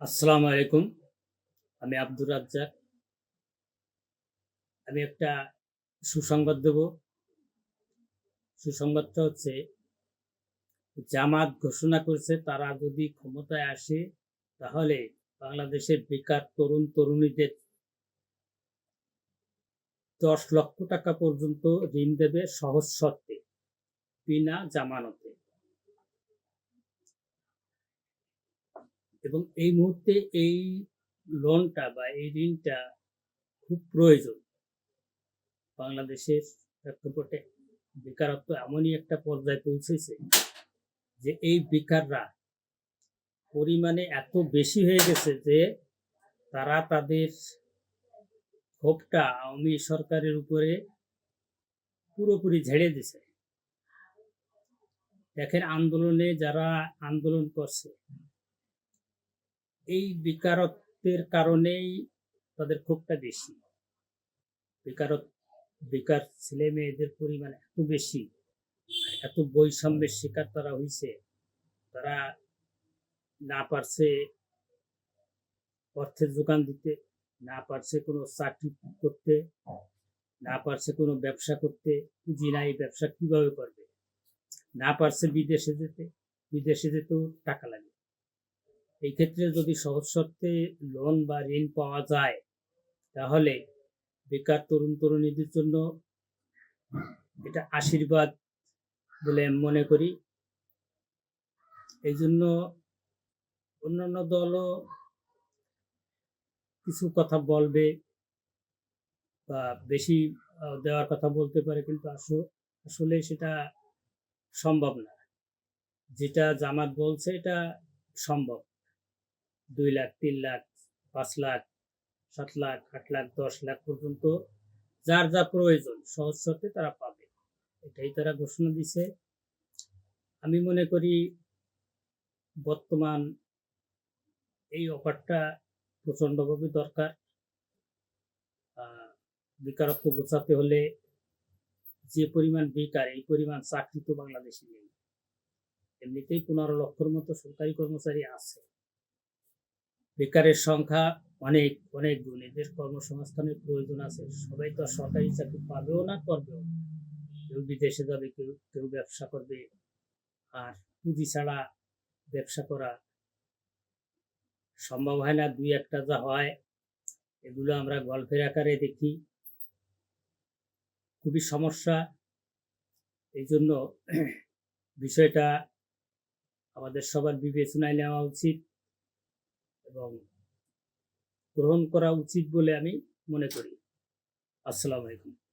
আসসালামু আলাইকুম। আমি আব্দুর রাজ্জাক। আমি একটা সুসংবাদ দেব। সুসংবাদটা হচ্ছে, জামাত ঘোষণা করেছে তারা যদি ক্ষমতায় আসে, তাহলে বাংলাদেশের বেকার তরুণ তরুণীদের দশ লক্ষ টাকা পর্যন্ত ঋণ দেবে সহজ শর্তে, বিনা জামানতে। এবং এই মুহূর্তে এই লোনটা বা এই ঋণটা খুব প্রয়োজন। বাংলাদেশের প্রেক্ষাপটে বেকারত্ব এমনই একটা পর্যায়ে পৌঁছেছে যে এই বেকাররা পরিমাণে এত বেশি হয়ে গেছে যে তারা তাদের ক্ষোভটা আওয়ামী সরকারের উপরে পুরোপুরি ঝেড়ে দিছে। দেখেন আন্দোলনে যারা আন্দোলন করছে এই বেকারত্বের কারণেই তাদের ক্ষোভটা বেশি। বেকারত, বেকার ছেলে মেয়েদের পরিমাণ এত বেশি এত বৈষম্যের শিকার তারা হয়েছে তারা না পারছে অর্থের যোগান দিতে, না পারছে কোনো চাকরি করতে, না পারছে কোনো ব্যবসা করতে, পুঁজি নাই, ব্যবসা কীভাবে করবে? না পারছে বিদেশে যেতে, বিদেশে যেতেও টাকা লাগে। এই ক্ষেত্রে যদি সহজ শর্তে লোন বা ঋণ পাওয়া যায়, তাহলে বেকার তরুণ তরুণীদের জন্য এটা আশীর্বাদ বলে মনে করি। এই জন্য অন্যান্য দলও কিছু কথা বলবে বা বেশি দেওয়ার কথা বলতে পারে, কিন্তু আসো- আসলে সেটা সম্ভব না। যেটা জামাত বলছে, এটা সম্ভব। দুই লাখ, তিন লাখ, পাঁচ লাখ, সাত লাখ, আট লাখ, দশ লাখ পর্যন্ত যার যা প্রয়োজন, সহজ শর্তে তারা পাবে। এটাই তারা ঘোষণা দিছে। আমি মনে করি বর্তমান এই অফারটা প্রচণ্ডভাবে দরকার। বেকারত্ব গোছাতে হলে যে পরিমাণ বেকার, এই পরিমাণ চাকরি তো বাংলাদেশে নেই। এমনিতেই পনেরো লক্ষর মতো সরকারি কর্মচারী আছে। বেকারের সংখ্যা অনেক অনেক গুণ। এদের কর্মসংস্থানের প্রয়োজন আছে। সবাই তো সরকারি চাকরি পাবেও না, করবেও কেউ বিদেশে যাবে, কেউ কেউ ব্যবসা করবে। আর পুঁজি ছাড়া ব্যবসা করা সম্ভব হয় না। দুই একটা যা হয়, এগুলো আমরা গল্পের আকারে দেখি। খুবই সমস্যা। এই জন্য বিষয়টা আমাদের সবার বিবেচনায় নেওয়া উচিত। এবং গ্রহণ করা উচিত বলে আমি মনে করি। আসসালামু আলাইকুম।